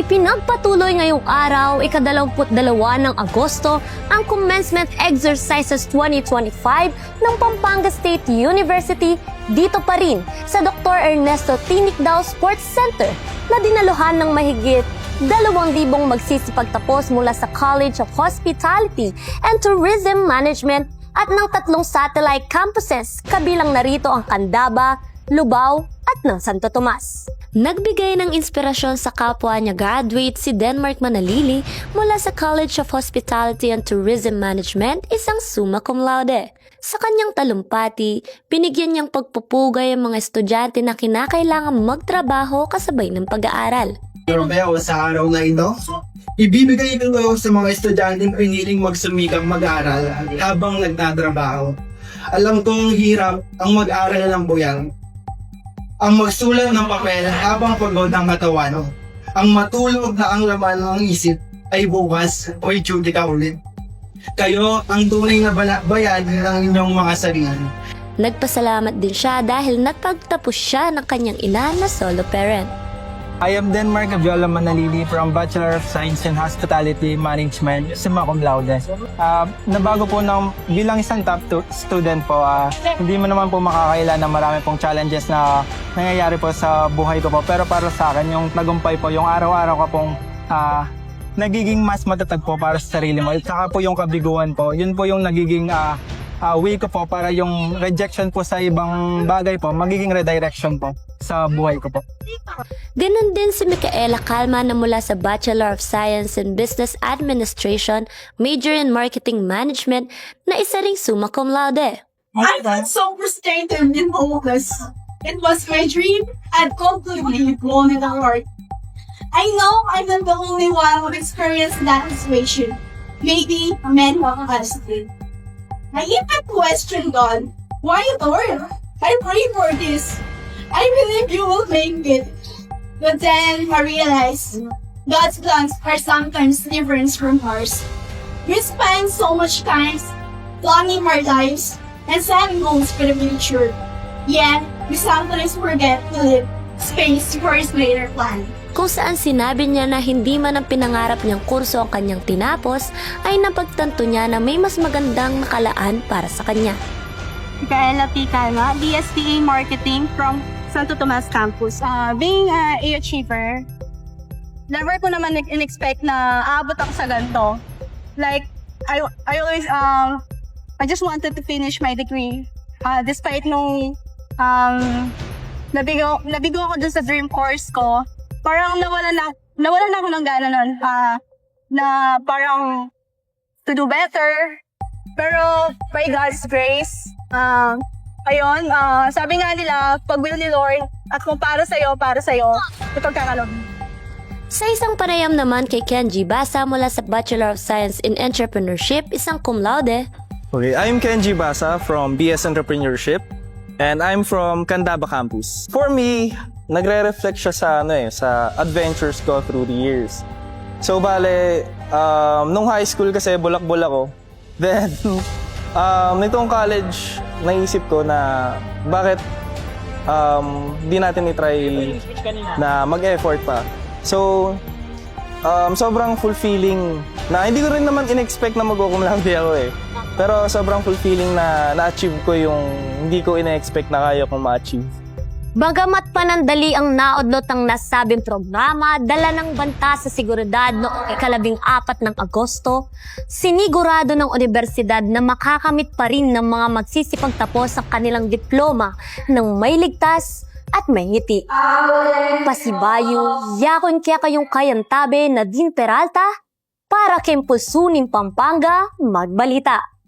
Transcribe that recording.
Ipinagpatuloy ngayong araw, ikadalawamput dalawa ng Agosto, ang Commencement Exercises 2025 ng Pampanga State University dito pa rin sa Dr. Ernesto Tinikdao Sports Center na dinaluhan ng mahigit dalawang libong magsisipagtapos mula sa College of Hospitality and Tourism Management at ng tatlong satellite campuses kabilang narito ang Candaba, Lubao at ng Santo Tomas. Nagbigay ng inspirasyon sa kapwa niya graduate si Denmark Manalili mula sa College of Hospitality and Tourism Management, isang summa cum laude. Sa kanyang talumpati, binigyan niyang pagpupugay ang mga estudyante na kinakailangan magtrabaho kasabay ng pag-aaral. Romeo, sa araw na ito, ibibigay ko sa mga estudyante piniling magsumikap mag-aral habang nagtatrabaho. Alam kong hirap ang mag-aral ng buyan. Ang magsulat ng papel habang pagod ang katawan. Ang matulog na ang laman ng isip ay bukas o duty ka ulit. Kayo ang tunay na bala- bayan ng inyong mga sarili. Nagpasalamat din siya dahil nagpagtapos siya ng kanyang ina na solo parent. I am Denmark Aviola Manalili from Bachelor of Science in Hospitality Management, summa cum laude. Ah, nabago po ng bilang isang top tu- student po, ah, hindi mo naman po makakaila na marami pong challenges na nangyayari po sa buhay ko po. Pero para sa akin, yung tagumpay po, yung araw-araw ko pong ah, nagiging mas matatag po para sa sarili mo. At saka po yung kabiguan po, yun po yung nagiging ah, ah, way ko po para yung rejection po sa ibang bagay po, magiging redirection po sa buhay ko po. Ganon din si Micaela Calma na mula sa Bachelor of Science in Business Administration, major in Marketing Management, na isa ring summa cum laude. I got so frustrated and hopeless. It was my dream and completely blown it apart. I know I'm not the only one who experienced that situation. Maybe many of us even questioned God. Why, Lord? I pray for this. I believe you will make it. But then I realized God's plans are sometimes different from ours. We spend so much time planning our lives and setting goals for the future. Yet, we sometimes forget to leave space for his later plan. Kung saan sinabi niya na hindi man ang pinangarap niyang kurso ang kanyang tinapos, ay napagtanto niya na may mas magandang nakalaan para sa kanya. Micaela P. Calma, DSTA Marketing from Santo Tomas Campus. Uh, being a achiever, never ko naman in-expect na aabot ako sa ganito. Like, I, I always, um, I just wanted to finish my degree. Uh, despite nung, um, nabigo, nabigo ako dun sa dream course ko, parang nawala na, nawala na ako ng gana nun. Uh, na parang to do better. Pero by God's grace, um, ayun, ah, sabi nga nila, pag will ni Lord, at kung para sa'yo, para sa'yo, ipagkakalog. Sa isang panayam naman kay Kenji Basa mula sa Bachelor of Science in Entrepreneurship, isang cum laude, Okay, I'm Kenji Basa from BS Entrepreneurship and I'm from Candaba Campus. For me, nagre-reflect siya sa ano eh, sa adventures ko through the years. So bale, um, nung high school kasi bulak-bulak ko. Then, um, nitong college, naisip ko na bakit um, di natin i-try na mag-effort pa. So, um, sobrang fulfilling na hindi ko rin naman in-expect na mag-ukumlante ako eh. Pero sobrang fulfilling na na-achieve ko yung hindi ko ina-expect na kaya kong ma-achieve. Bagamat panandali ang naudlot ng nasabing programa, dala ng banta sa seguridad noong ikalabing apat ng Agosto, sinigurado ng universidad na makakamit pa rin ng mga magsisipagtapos ang kanilang diploma ng may ligtas at may ngiti. Pasibayo, yakon kaya kayong kayantabe na din Peralta para kempusunin Pampanga magbalita.